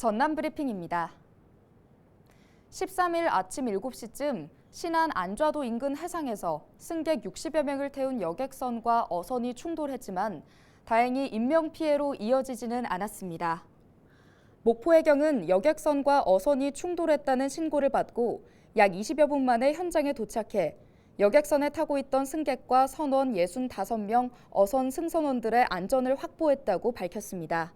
전남 브리핑입니다. 13일 아침 7시쯤 신안 안좌도 인근 해상에서 승객 60여 명을 태운 여객선과 어선이 충돌했지만 다행히 인명피해로 이어지지는 않았습니다. 목포해경은 여객선과 어선이 충돌했다는 신고를 받고 약 20여 분 만에 현장에 도착해 여객선에 타고 있던 승객과 선원 65명, 어선 승선원들의 안전을 확보했다고 밝혔습니다.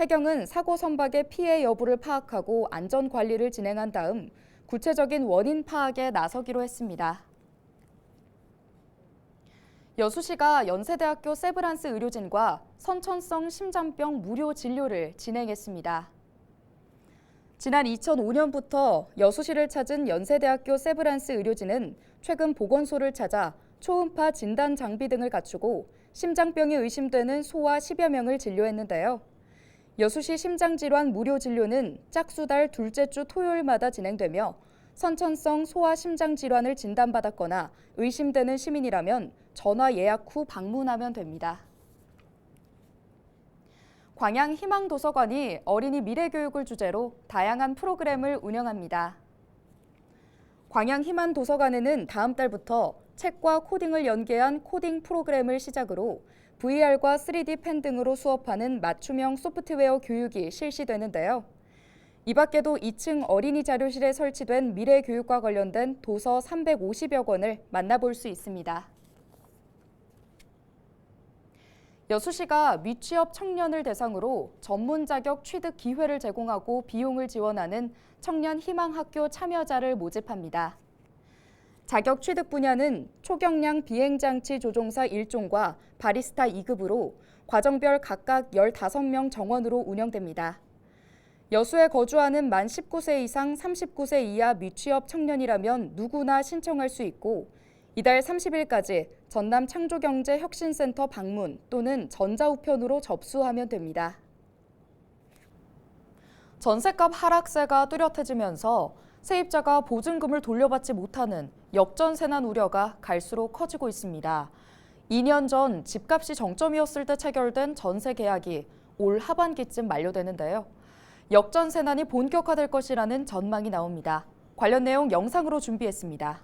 해경은 사고 선박의 피해 여부를 파악하고 안전 관리를 진행한 다음 구체적인 원인 파악에 나서기로 했습니다. 여수시가 연세대학교 세브란스 의료진과 선천성 심장병 무료 진료를 진행했습니다. 지난 2005년부터 여수시를 찾은 연세대학교 세브란스 의료진은 최근 보건소를 찾아 초음파 진단 장비 등을 갖추고 심장병이 의심되는 소아 10여 명을 진료했는데요. 여수시 심장질환 무료 진료는 짝수달 둘째 주 토요일마다 진행되며 선천성 소아 심장 질환을 진단받았거나 의심되는 시민이라면 전화 예약 후 방문하면 됩니다. 광양 희망도서관이 어린이 미래교육을 주제로 다양한 프로그램을 운영합니다. 광양 희망도서관에는 다음 달부터 책과 코딩을 연계한 코딩 프로그램을 시작으로 VR과 3D 펜 등으로 수업하는 맞춤형 소프트웨어 교육이 실시되는데요. 이 밖에도 2층 어린이 자료실에 설치된 미래 교육과 관련된 도서 350여 권을 만나볼 수 있습니다. 여수시가 미취업 청년을 대상으로 전문 자격 취득 기회를 제공하고 비용을 지원하는 청년 희망 학교 참여자를 모집합니다. 자격 취득 분야는 초경량 비행장치 조종사 1종과 바리스타 2급으로 과정별 각각 15명 정원으로 운영됩니다. 여수에 거주하는 만 19세 이상 39세 이하 미취업 청년이라면 누구나 신청할 수 있고 이달 30일까지 전남 창조경제혁신센터 방문 또는 전자우편으로 접수하면 됩니다. 전세값 하락세가 뚜렷해지면서 세입자가 보증금을 돌려받지 못하는 역전세난 우려가 갈수록 커지고 있습니다. 2년 전 집값이 정점이었을 때 체결된 전세 계약이 올 하반기쯤 만료되는데요. 역전세난이 본격화될 것이라는 전망이 나옵니다. 관련 내용 영상으로 준비했습니다.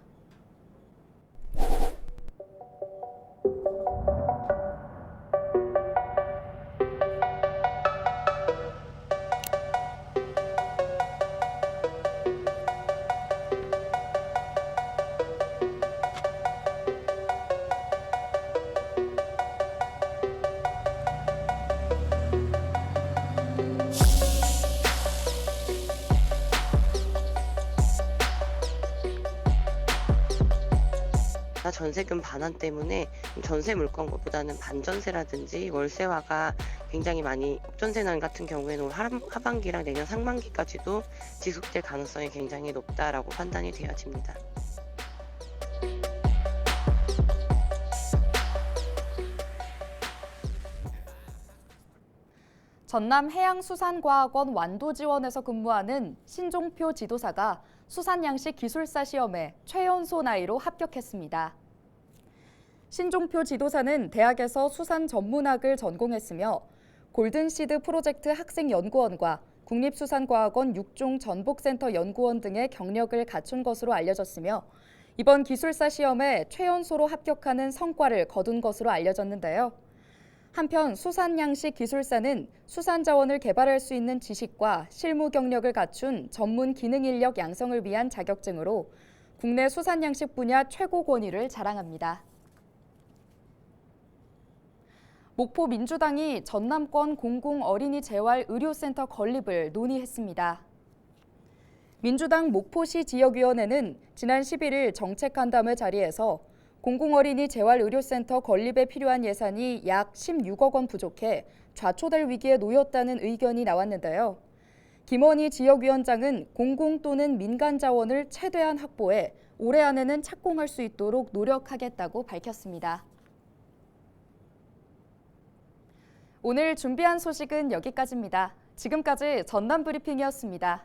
나 전세금 반환 때문에 전세 물건보다는 반전세라든지 월세화가 굉장히 많이 전세난 같은 경우에는 하반기랑 내년 상반기까지도 지속될 가능성이 굉장히 높다라고 판단이 되어집니다. 전남 해양수산과학원 완도지원에서 근무하는 신종표 지도사가 수산양식 기술사 시험에 최연소 나이로 합격했습니다. 신종표 지도사는 대학에서 수산 전문학을 전공했으며 골든시드 프로젝트 학생연구원과 국립수산과학원 6종 전복센터 연구원 등의 경력을 갖춘 것으로 알려졌으며 이번 기술사 시험에 최연소로 합격하는 성과를 거둔 것으로 알려졌는데요. 한편 수산양식 기술사는 수산 자원을 개발할 수 있는 지식과 실무 경력을 갖춘 전문 기능 인력 양성을 위한 자격증으로 국내 수산 양식 분야 최고 권위를 자랑합니다. 목포 민주당이 전남권 공공 어린이 재활 의료센터 건립을 논의했습니다. 민주당 목포시 지역위원회는 지난 11일 정책간담회 자리에서 공공어린이 재활의료센터 건립에 필요한 예산이 약 16억 원 부족해 좌초될 위기에 놓였다는 의견이 나왔는데요. 김원희 지역위원장은 공공 또는 민간 자원을 최대한 확보해 올해 안에는 착공할 수 있도록 노력하겠다고 밝혔습니다. 오늘 준비한 소식은 여기까지입니다. 지금까지 전남 브리핑이었습니다.